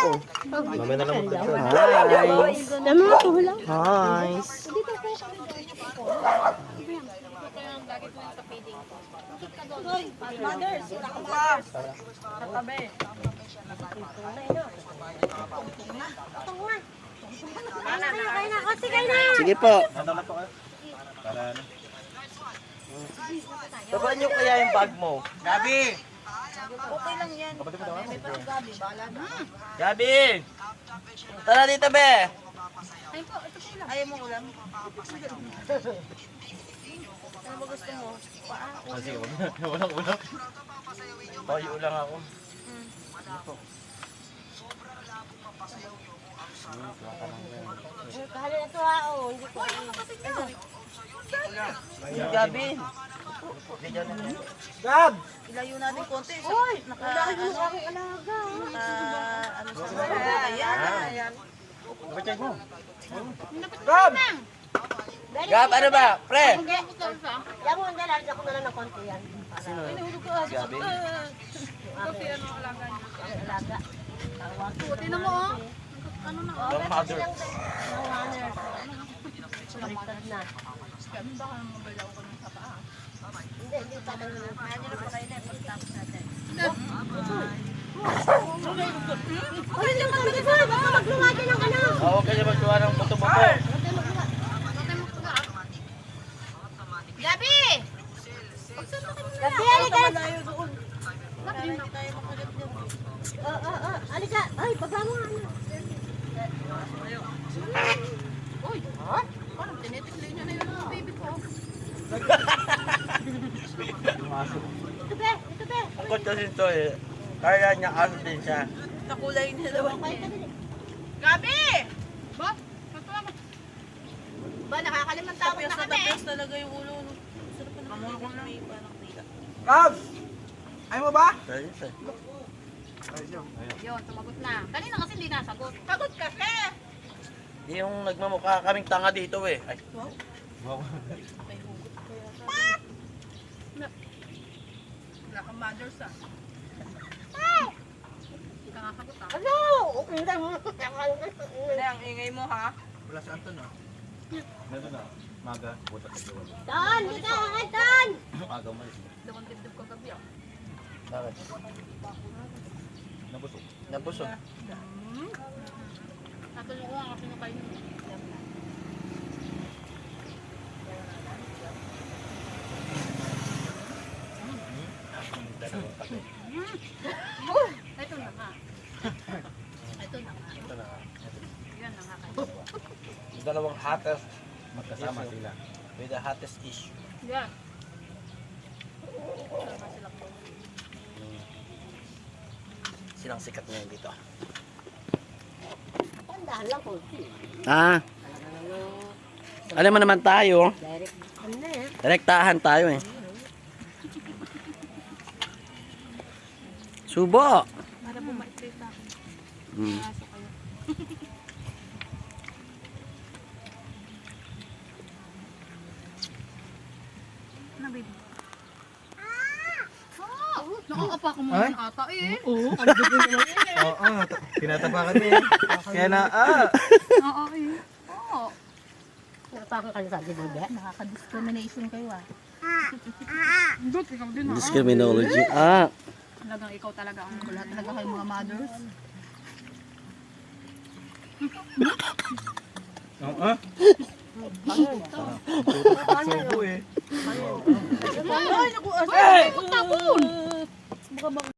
po. Mamaya na lang magpapit. Hi. Dami na, kaya na. Sige po. Na po kayo? Para? Tabaan niyo kaya yung bag mo. Gabi! Okay lang yan. Kapatid mo daw ako. Gabi, bahala na. Gabi! Tara dito, be. Ay po, ito po lang. Ayaw mo ulam? ano ba gusto mo? Paa? Ah, sige, wag na. Walang ulam. Tayo lang ako. Kahali na to ha, oh. Hindi ko. Gabi. Ilayo natin konti. Uy! Naka, ano, aking alaga. Naka, ano sa Ayan, ayan. Kapatid mo. Gab! Gab, ano ba? Pre! Yan mo, hindi. Lalagyan ko na lang ng konti yan. Sino? Gabi? Ang alaga. Tawag. Tingnan mo, oh. Ano na, oh. The mother. Ang runners. Baliktad na. Baka magalaw ko ng sa paa. Hindi, hindi pa man. Kaya nyo na pa kayo na. Pagtapos natin. Ulit lang kami kasi. Baka maglumati ng ano. Oo, huwag kayo magtuwa ng buto-buto. Gabi! Gabi, halika. Oo, oo, oo. Halika. Mo nga. Uy! Ha? Parang tinitikli niya na yun ang baby ko. Ito be, ito be. Ang kot kasi ito eh. Kaya niya aso din siya. Kakulay niya daw. Ay, tabi. Gabi! Ba? Mo? Ba, nakakalimang tapos na kami. talaga yung ulo. no? Sarap pa naman. Mamulkong na. Parang tira. Gab! Ayaw mo ba? Ayos eh. Yun, sumagot na. Kanina kasi hindi nasagot. Sagot kasi! Yung nagmamukha kaming tanga dito eh. Ay, Wow. Wala mothers ah. Sagot ah. Ano? Hindi, ang ingay mo ha. Wala si Anton ah. Meron na. Maga. Butat na gawa. Hindi ka Tan. Maga umalis. Dawang dibdib ko gabi ah. bakit? Nabusog. Nabusog. Natuloy ko nga kasi nung Ito na nga. Ito na nga. Ito na. Yan na nga kayo. Dalawang hottest Magkasama issue. sila. With the hottest issue. Yan. Sama sila po. Silang sikat ngayon dito. Tandaan lang ko. Ah. Alam mo naman tayo. Direktahan tayo eh. Subo. Para bumait sa. Hmm. Kayo. Ano, baby? Ah! Nakakapa ko muna Ay? ng ata eh. Oo, oh, tinatapakan niya eh. Kaya na, ah! Oo eh. Oo. Napakan ka na sa akin, hindi. Nakaka-discrimination kayo ah. Dot, ikaw din ah. Discriminology. Ah. Talagang ikaw talaga ang lahat talaga kayo mga mothers. Oo, ah! Subo eh. Ay, naku, asa. Ay, tapon!